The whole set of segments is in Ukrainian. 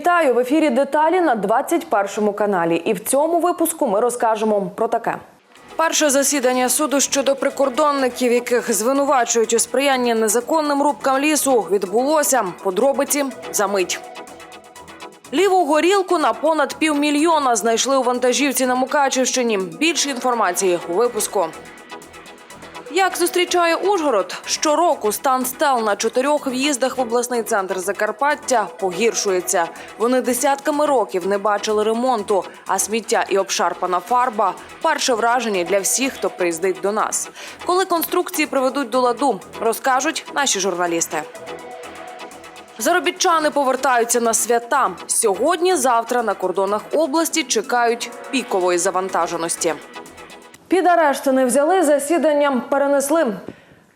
Вітаю в ефірі деталі на 21 каналі. І в цьому випуску ми розкажемо про таке. Перше засідання суду щодо прикордонників, яких звинувачують у сприянні незаконним рубкам лісу, відбулося. Подробиці за мить. Ліву горілку на понад півмільйона знайшли у вантажівці на Мукачівщині. Більше інформації у випуску. Як зустрічає Ужгород? Щороку стан стел на чотирьох в'їздах в обласний центр Закарпаття погіршується. Вони десятками років не бачили ремонту, а сміття і обшарпана фарба перше враження для всіх, хто приїздить до нас. Коли конструкції приведуть до ладу, розкажуть наші журналісти. Заробітчани повертаються на свята. Сьогодні, завтра на кордонах області чекають пікової завантаженості. Під арешт не взяли, засіданням перенесли.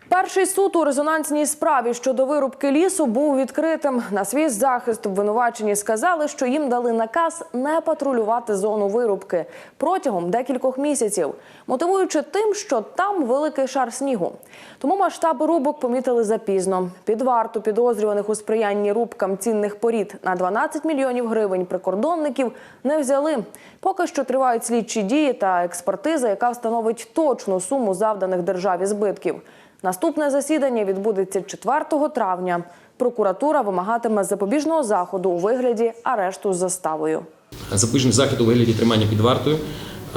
Перший суд у резонансній справі щодо вирубки лісу був відкритим. На свій захист обвинувачені сказали, що їм дали наказ не патрулювати зону вирубки протягом декількох місяців, мотивуючи тим, що там великий шар снігу. Тому масштаби рубок помітили запізно. Під варту підозрюваних у сприянні рубкам цінних порід на 12 мільйонів гривень прикордонників не взяли. Поки що тривають слідчі дії та експертиза, яка встановить точну суму завданих державі збитків. Наступне засідання відбудеться 4 травня. Прокуратура вимагатиме запобіжного заходу у вигляді арешту з заставою. Запобіжний захід у вигляді тримання під вартою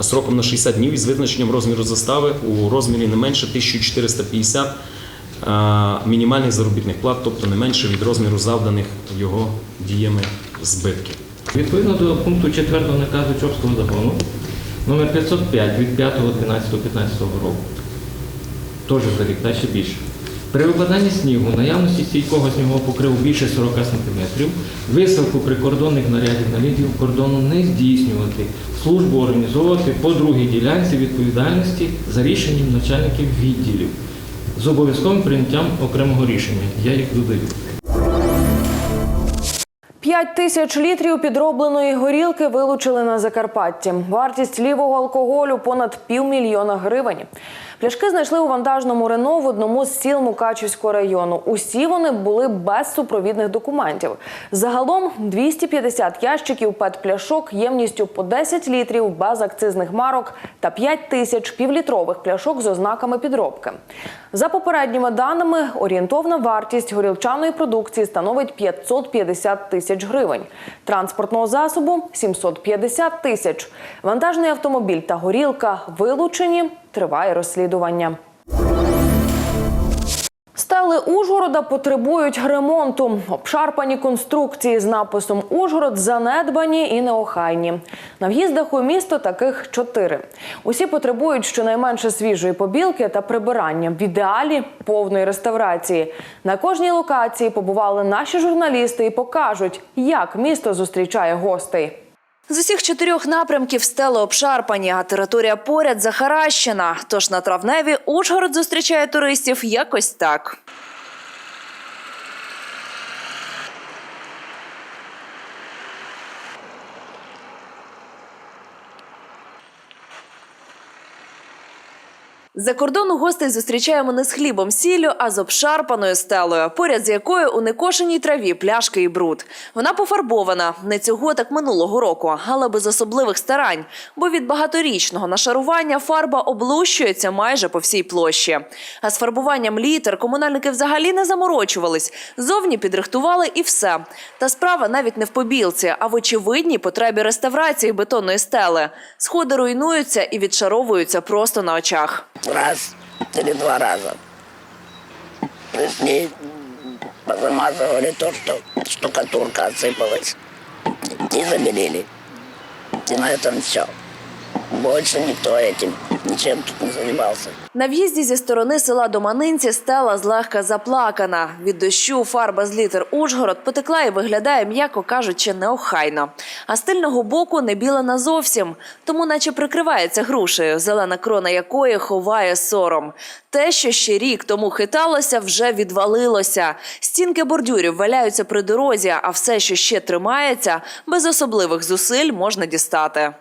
сроком на 60 днів із визначенням розміру застави у розмірі не менше 1450 е, мінімальних заробітних плат, тобто не менше від розміру завданих його діями збитків. Відповідно до пункту 4 наказу Чопського закону номер 505 від 5.12.15 року, теж за рік, далі більше. При викладанні снігу, наявності стійкого снігового покриву більше 40 см, висилку прикордонних нарядів на лінію кордону не здійснювати, службу організовувати по другій ділянці відповідальності за рішенням начальників відділів з обов'язковим прийняттям окремого рішення. Я їх додаю. 5 тисяч літрів підробленої горілки вилучили на Закарпатті. Вартість лівого алкоголю понад півмільйона гривень. Пляшки знайшли у вантажному Рено в одному з сіл Мукачівського району. Усі вони були без супровідних документів. Загалом 250 ящиків пет-пляшок ємністю по 10 літрів без акцизних марок та 5 тисяч півлітрових пляшок з ознаками підробки. За попередніми даними, орієнтовна вартість горілчаної продукції становить 550 тисяч гривень, транспортного засобу 750 тисяч. Вантажний автомобіль та горілка вилучені. Триває розслідування. Стели Ужгорода потребують ремонту. Обшарпані конструкції з написом Ужгород занедбані і неохайні. На в'їздах у місто таких чотири. Усі потребують щонайменше свіжої побілки та прибирання в ідеалі повної реставрації. На кожній локації побували наші журналісти і покажуть, як місто зустрічає гостей. З усіх чотирьох напрямків стели обшарпані, а територія поряд захаращена. Тож на травневі Ужгород зустрічає туристів якось так. За кордону гостей зустрічаємо не з хлібом сіллю, а з обшарпаною стелею, поряд з якою у некошеній траві пляшки і бруд. Вона пофарбована не цього, так минулого року, але без особливих старань. Бо від багаторічного нашарування фарба облущується майже по всій площі. А з фарбуванням літер комунальники взагалі не заморочувались. Зовні підрихтували і все. Та справа навіть не в побілці, а в очевидній потребі реставрації бетонної стели. Сходи руйнуються і відшаровуються просто на очах раз или два раза. С ней позамазывали то, что штукатурка отсыпалась. И забелили. И на этом все. Больше никто этим ничем тут не занимался. На в'їзді зі сторони села Доманинці стела злегка заплакана. Від дощу фарба з літер Ужгород потекла і виглядає, м'яко кажучи, неохайно. А з тильного боку не білена зовсім, тому наче прикривається грушею, зелена крона якої ховає сором. Те, що ще рік тому хиталося, вже відвалилося. Стінки бордюрів валяються при дорозі, а все, що ще тримається, без особливих зусиль можна дістати.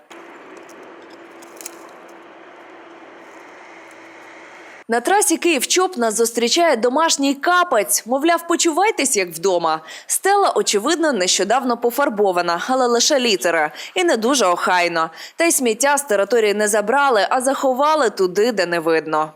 На трасі Київ-Чоп нас зустрічає домашній капець. Мовляв, почувайтесь як вдома. Стела, очевидно, нещодавно пофарбована, але лише літери. І не дуже охайно. Та й сміття з території не забрали, а заховали туди, де не видно.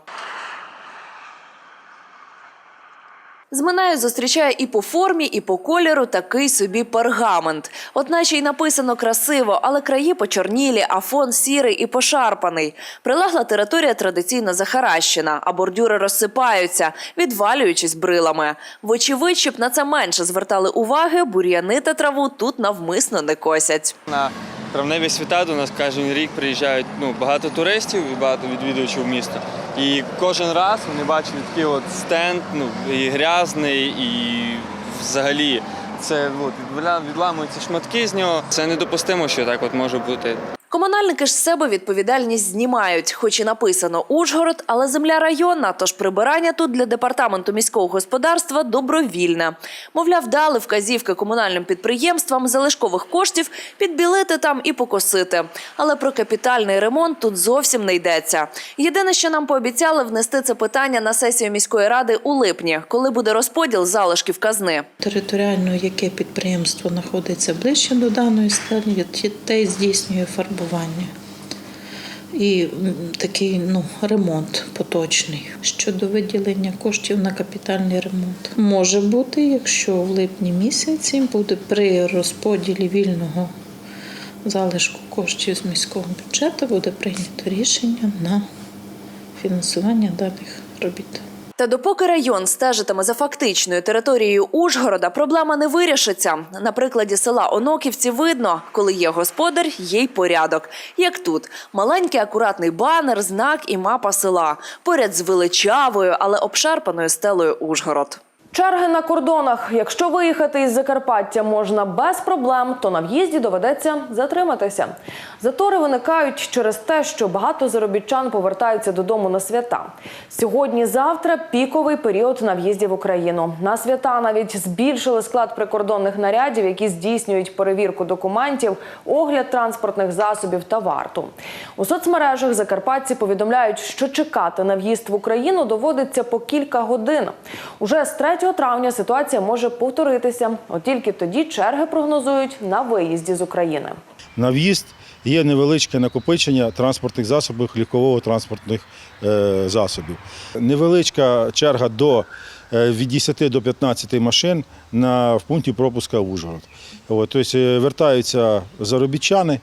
З Минаю зустрічає і по формі, і по кольору такий собі пергамент. От наче й написано красиво, але краї почорнілі, а фон сірий і пошарпаний. Прилегла територія традиційно захаращена, а бордюри розсипаються, відвалюючись брилами. Вочевидь, щоб на це менше звертали уваги, бур'яни та траву тут навмисно не косять. Травневі свята до нас кожен рік приїжджають ну, багато туристів і багато відвідувачів міста. І кожен раз вони бачили такий от стенд, ну, і грязний, і взагалі це от, відламуються шматки з нього. Це недопустимо, що так от може бути. Комунальники ж себе відповідальність знімають, хоч і написано Ужгород, але земля районна, тож прибирання тут для департаменту міського господарства добровільне. Мовляв, дали вказівки комунальним підприємствам залишкових коштів підбілити там і покосити. Але про капітальний ремонт тут зовсім не йдеться. Єдине, що нам пообіцяли внести це питання на сесію міської ради у липні, коли буде розподіл залишків казни. Територіально яке підприємство знаходиться ближче до даної стелі, те здійснює фарбування. І такий ну, ремонт поточний. Щодо виділення коштів на капітальний ремонт. Може бути, якщо в липні місяці буде при розподілі вільного залишку коштів з міського бюджету, буде прийнято рішення на фінансування даних робіт. Та допоки район стежитиме за фактичною територією Ужгорода, проблема не вирішиться. На прикладі села Оноківці видно, коли є господар, є й порядок. Як тут маленький акуратний банер, знак і мапа села поряд з величавою, але обшарпаною стелою Ужгород. Черги на кордонах. Якщо виїхати із Закарпаття можна без проблем, то на в'їзді доведеться затриматися. Затори виникають через те, що багато заробітчан повертаються додому на свята. Сьогодні-завтра піковий період на в'їзді в Україну. На свята навіть збільшили склад прикордонних нарядів, які здійснюють перевірку документів, огляд транспортних засобів та варту. У соцмережах закарпатці повідомляють, що чекати на в'їзд в Україну доводиться по кілька годин. Уже з 3 травня ситуація може повторитися. От тільки тоді черги прогнозують на виїзді з України. На в'їзд є невеличке накопичення транспортних засобів, лікового-транспортних е, засобів. Невеличка черга до, е, від 10 до 15 машин на, в пункті пропуска Ужгород. От, тобто е, вертаються заробітчани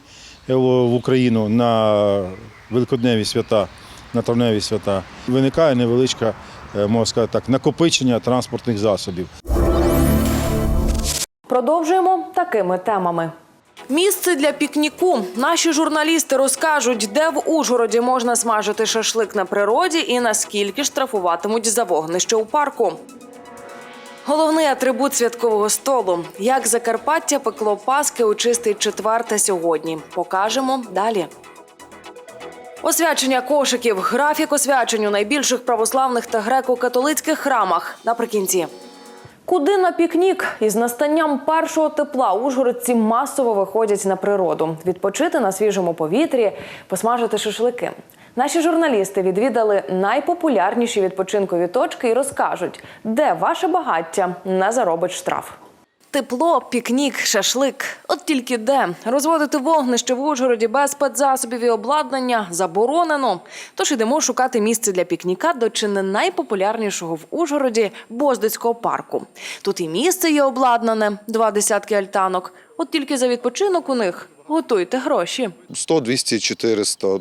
в Україну на великодневі свята, на травневі свята. Виникає невеличка, можна сказати так, накопичення транспортних засобів. Продовжуємо такими темами. Місце для пікніку. Наші журналісти розкажуть, де в Ужгороді можна смажити шашлик на природі і наскільки штрафуватимуть за вогнище у парку. Головний атрибут святкового столу. Як Закарпаття пекло паски у чистий четвер та сьогодні. Покажемо далі. Освячення кошиків. Графік освячень у найбільших православних та греко-католицьких храмах наприкінці. Куди на пікнік? Із настанням першого тепла ужгородці масово виходять на природу, відпочити на свіжому повітрі, посмажити шашлики. Наші журналісти відвідали найпопулярніші відпочинкові точки і розкажуть, де ваше багаття не заробить штраф. Тепло, пікнік, шашлик. От тільки де розводити вогнище в Ужгороді без спецзасобів і обладнання заборонено. Тож ідемо шукати місце для пікніка до чи не найпопулярнішого в Ужгороді Боздицького парку. Тут і місце є обладнане, два десятки альтанок. От тільки за відпочинок у них готуйте гроші. 100, 200, 400. Е,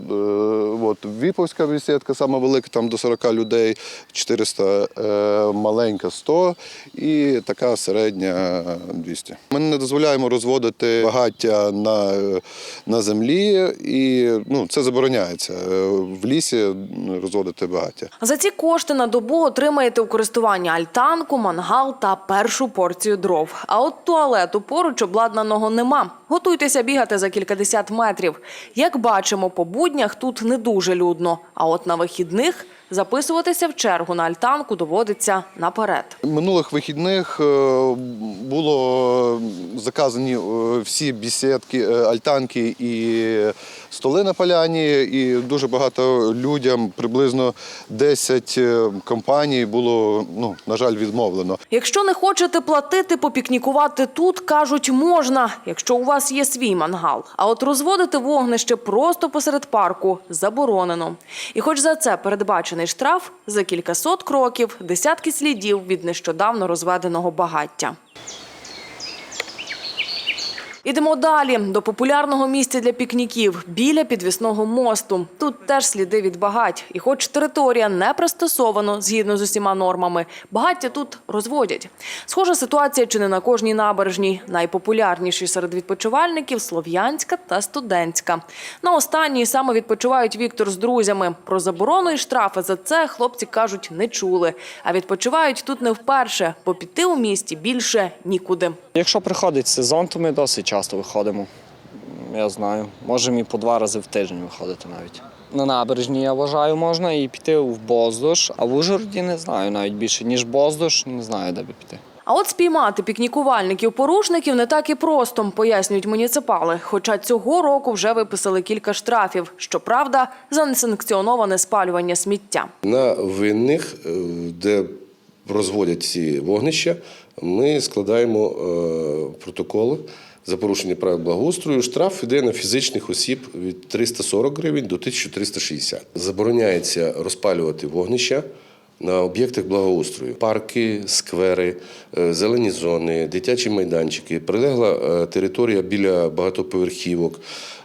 От, Віповська бесідка, сама велика, там до 40 людей, 400, е, маленька 100 і така середня 200. Ми не дозволяємо розводити багаття на, на землі, і ну, це забороняється. е, В лісі розводити багаття. За ці кошти на добу отримаєте у користування альтанку, мангал та першу порцію дров. А от туалету поруч обладнаного нема. Готуйтеся бігати за кількадесят метрів. Як бачимо, по буднях тут не дуже людно. А от на вихідних Записуватися в чергу на альтанку доводиться наперед. Минулих вихідних е, було заказані е, всі бесідки, е, альтанки і столи на поляні, і дуже багато людям, приблизно 10 е, компаній було, ну, на жаль, відмовлено. Якщо не хочете платити, попікнікувати тут, кажуть, можна, якщо у вас є свій мангал. А от розводити вогнище просто посеред парку заборонено. І хоч за це передбачений штраф за кількасот кроків, десятки слідів від нещодавно розведеного багаття. Ідемо далі до популярного місця для пікніків біля підвісного мосту. Тут теж сліди від багать. І хоч територія не пристосована згідно з усіма нормами, багаття тут розводять. Схожа ситуація чи не на кожній набережній. Найпопулярніші серед відпочивальників Слов'янська та Студентська. На останній саме відпочивають Віктор з друзями. Про заборону і штрафи за це хлопці кажуть не чули. А відпочивають тут не вперше, бо піти у місті більше нікуди. Якщо приходить сезон, то ми досить часто виходимо. Я знаю. Можемо і по два рази в тиждень виходити навіть. На набережні, я вважаю, можна і піти в Боздуш, а в Ужгороді не знаю навіть більше, ніж Боздуш, не знаю, де би піти. А от спіймати пікнікувальників-порушників не так і просто, пояснюють муніципали. Хоча цього року вже виписали кілька штрафів. Щоправда, за несанкціоноване спалювання сміття. На винних, е, де розводять ці вогнища, ми складаємо е, протоколи за порушення правил благоустрою. Штраф йде на фізичних осіб від 340 гривень до 1360. Забороняється розпалювати вогнища. На об'єктах благоустрою парки, сквери, е, зелені зони, дитячі майданчики, прилегла е, територія біля багатоповерхівок,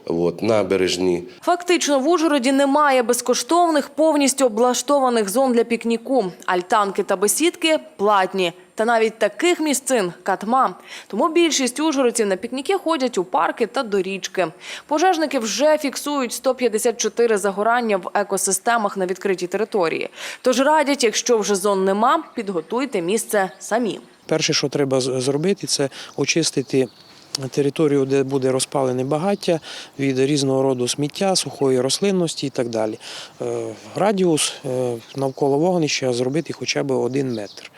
от, набережні. Фактично в Ужгороді немає безкоштовних, повністю облаштованих зон для пікніку. Альтанки та бесідки платні. Та навіть таких місцин катма. Тому більшість ужгородців на пікніки ходять у парки та до річки. Пожежники вже фіксують 154 загорання в екосистемах на відкритій території. Тож радять, якщо вже зон нема, підготуйте місце самі. Перше, що треба зробити, це очистити територію, де буде розпалене багаття від різного роду сміття, сухої рослинності і так далі. Е, Радіус е, навколо вогнища зробити хоча б один метр.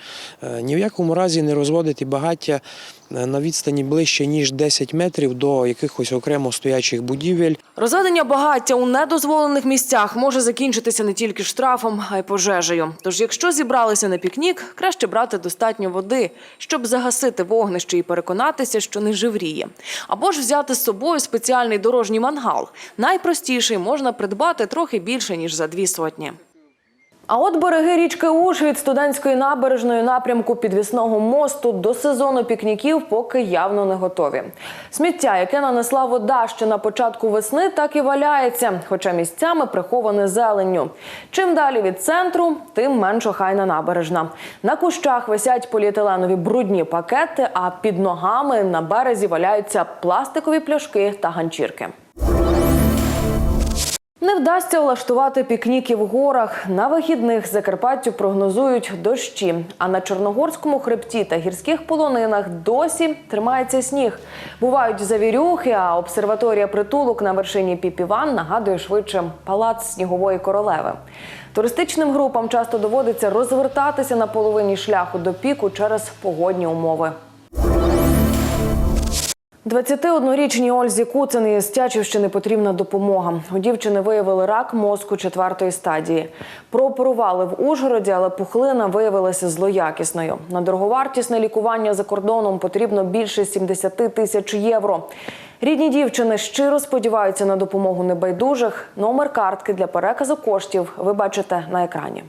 Е, Ні в якому разі не розводити багаття на відстані ближче, ніж 10 метрів до якихось окремо стоячих будівель. Розведення багаття у недозволених місцях може закінчитися не тільки штрафом, а й пожежею. Тож, якщо зібралися на пікнік, краще брати достатньо води, щоб загасити вогнище і переконатися, що не живріє. Або ж взяти з собою спеціальний дорожній мангал. Найпростіший можна придбати трохи більше ніж за дві сотні. А от береги річки Уж від студентської набережної напрямку підвісного мосту до сезону пікніків поки явно не готові. Сміття, яке нанесла вода ще на початку весни, так і валяється, хоча місцями приховане зеленню. Чим далі від центру, тим менш охайна набережна. На кущах висять поліетиленові брудні пакети, а під ногами на березі валяються пластикові пляшки та ганчірки. Не вдасться влаштувати пікніки в горах. На вихідних Закарпаттю прогнозують дощі. А на Чорногорському хребті та гірських полонинах досі тримається сніг. Бувають завірюхи, а обсерваторія притулок на вершині Піпіван нагадує швидше палац снігової королеви. Туристичним групам часто доводиться розвертатися на половині шляху до піку через погодні умови. 21-річній Ользі Куцин із Тячівщини потрібна допомога. У дівчини виявили рак мозку четвертої стадії. Прооперували в Ужгороді, але пухлина виявилася злоякісною. На дороговартісне лікування за кордоном потрібно більше 70 тисяч євро. Рідні дівчини щиро сподіваються на допомогу небайдужих. Номер картки для переказу коштів ви бачите на екрані.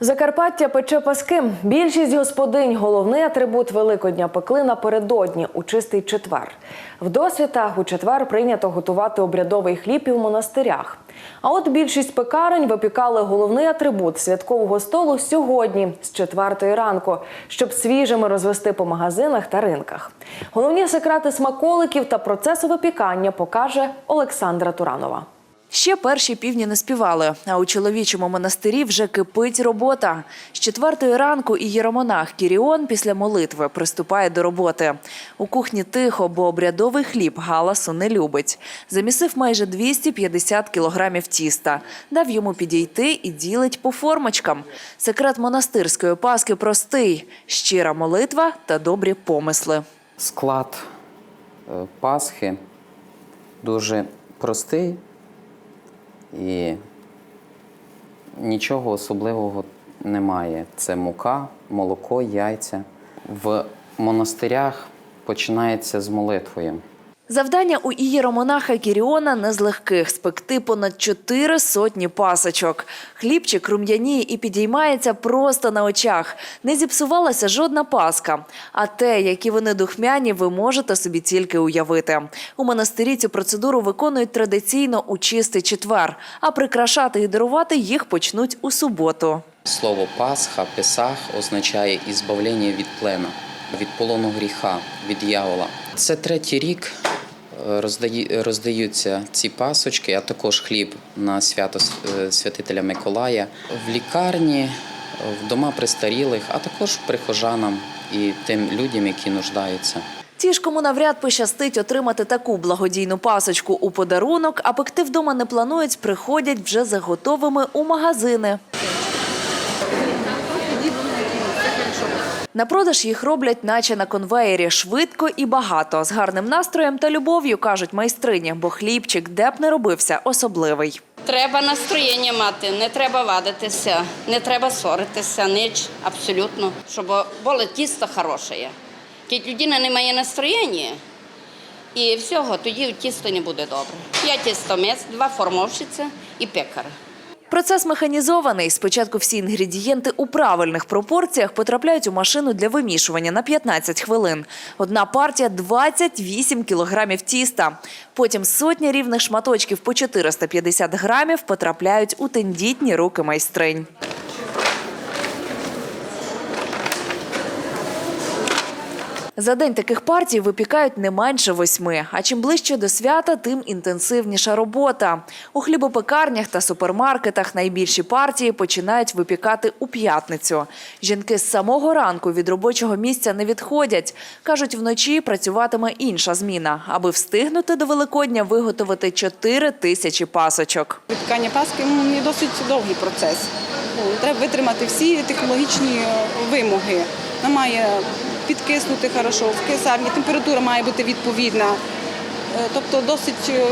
Закарпаття пече паски. Більшість господинь головний атрибут Великодня пекли напередодні у чистий четвер. В досвітах у четвер прийнято готувати обрядовий хліб і в монастирях. А от більшість пекарень випікали головний атрибут святкового столу сьогодні з четвертої ранку, щоб свіжими розвести по магазинах та ринках. Головні секрети смаколиків та процесу випікання покаже Олександра Туранова. Ще перші півні не співали, а у чоловічому монастирі вже кипить робота. З четвертої ранку і єромонах Кіріон після молитви приступає до роботи. У кухні тихо, бо обрядовий хліб галасу не любить. Замісив майже 250 кілограмів тіста. Дав йому підійти і ділить по формочкам. Секрет монастирської паски простий – щира молитва та добрі помисли. Склад е, Пасхи дуже простий і нічого особливого немає. Це мука, молоко, яйця. В монастирях починається з молитвою. Завдання у ієромонаха Кіріона не з легких – спекти понад чотири сотні пасочок. Хлібчик рум'яніє і підіймається просто на очах. Не зіпсувалася жодна паска. А те, які вони духмяні, ви можете собі тільки уявити. У монастирі цю процедуру виконують традиційно у чистий четвер, а прикрашати і дарувати їх почнуть у суботу. Слово Пасха, Песах означає ізбавлення від плена, від полону гріха, від дьявола. Це третій рік роздаються ці пасочки, а також хліб на свято е, святителя Миколая в лікарні, в дома престарілих, а також прихожанам і тим людям, які нуждаються. Ті ж, кому навряд пощастить отримати таку благодійну пасочку у подарунок, а пекти вдома не планують, приходять вже за готовими у магазини. На продаж їх роблять, наче на конвеєрі, швидко і багато, з гарним настроєм та любов'ю, кажуть майстрині, бо хлібчик, де б не робився, особливий. Треба настроєння мати, не треба вадитися, не треба ссоритися, ніч абсолютно, щоб було тісто хороше. Як людина не має настроєння і всього, тоді тісто не буде добре. Я тістомець, два формовщиця і пекар. Процес механізований. Спочатку всі інгредієнти у правильних пропорціях потрапляють у машину для вимішування на 15 хвилин. Одна партія – 28 кілограмів тіста. Потім сотня рівних шматочків по 450 грамів потрапляють у тендітні руки майстринь. За день таких партій випікають не менше восьми. А чим ближче до свята, тим інтенсивніша робота. У хлібопекарнях та супермаркетах найбільші партії починають випікати у п'ятницю. Жінки з самого ранку від робочого місця не відходять. Кажуть, вночі працюватиме інша зміна, аби встигнути до Великодня виготовити 4 тисячі пасочок. Випікання паски ну, не досить довгий процес. Ну, Треба витримати всі технологічні вимоги. Вона має підкиснути хорошо, в кисарні, температура має бути відповідна. Е, Тобто досить е,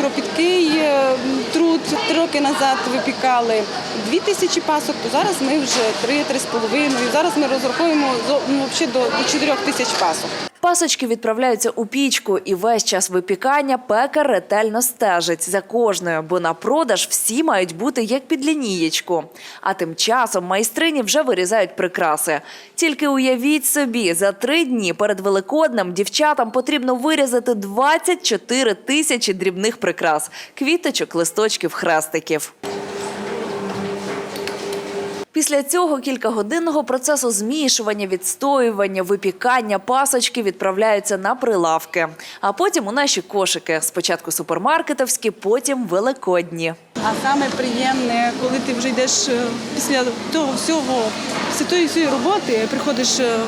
кропіткий е, труд. Три роки назад випікали дві тисячі пасок, то зараз ми вже три-три з половиною. Зараз ми розраховуємо ну, до, 4 тисяч пасок. Пасочки відправляються у пічку, і весь час випікання пекар ретельно стежить за кожною, бо на продаж всі мають бути як під лінієчку. А тим часом майстрині вже вирізають прикраси. Тільки уявіть собі, за три дні перед Великоднем дівчатам потрібно вирізати 24 тисячі дрібних прикрас – квіточок, листочків, хрестиків. Після цього кількагодинного процесу змішування, відстоювання, випікання пасочки відправляються на прилавки. А потім у наші кошики. Спочатку супермаркетовські, потім великодні. А саме приємне, коли ти вже йдеш е, після того всього, після тої всієї роботи, приходиш е,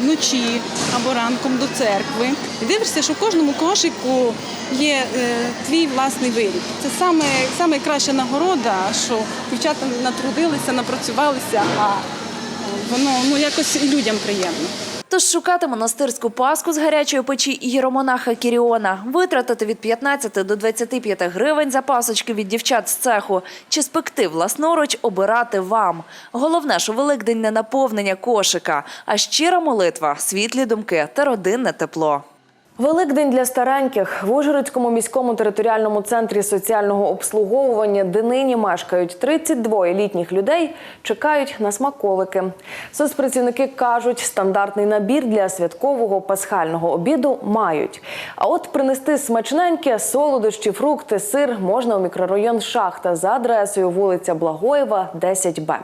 вночі або ранком до церкви і дивишся, що в кожному кошику є е, твій власний виріб. Це саме, саме нагорода, що дівчата натрудилися, напрацювалися, а воно ну якось людям приємно. Тож шукати монастирську паску з гарячої печі єромонаха Кіріона, витратити від 15 до 25 гривень за пасочки від дівчат з цеху чи спекти власноруч обирати вам. Головне, що Великдень не наповнення кошика, а щира молитва, світлі думки та родинне тепло. Великдень для стареньких в Ужгородському міському територіальному центрі соціального обслуговування, де нині мешкають 32 літніх людей, чекають на смаколики. Соцпрацівники кажуть, стандартний набір для святкового пасхального обіду мають. А от принести смачненьке солодощі, фрукти, сир можна у мікрорайон Шахта за адресою вулиця Благоєва, 10Б.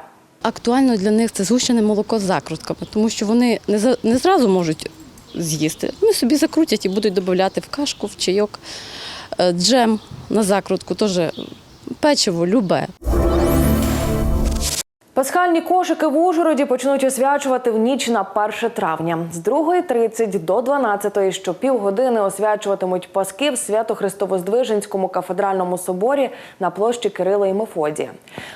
Актуально для них це згущене молоко з закрутками, тому що вони не, зразу можуть з'їсти. Вони собі закрутять і будуть додати в кашку, в чайок. е, джем на закрутку, теж печиво, любе. Пасхальні кошики в Ужгороді почнуть освячувати в ніч на 1 травня. З 2.30 до 12.00 щопівгодини освячуватимуть паски в Свято-Христовоздвиженському кафедральному соборі на площі Кирила і Мефодія.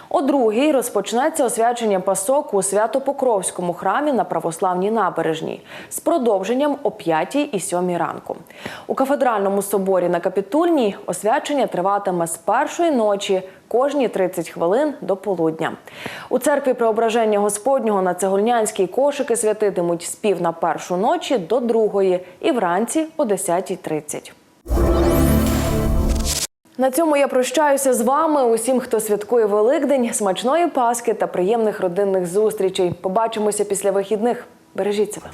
О 2.00 розпочнеться освячення пасок у Свято-Покровському храмі на православній набережній з продовженням о 5 і 7 ранку. У кафедральному соборі на Капітульній освячення триватиме з першої ночі кожні 30 хвилин до полудня. У церкві Преображення Господнього на Цегольнянській кошики святитимуть з пів на першу ночі до другої і вранці о 10.30. На цьому я прощаюся з вами. Усім, хто святкує Великдень, смачної паски та приємних родинних зустрічей. Побачимося після вихідних. Бережіть себе.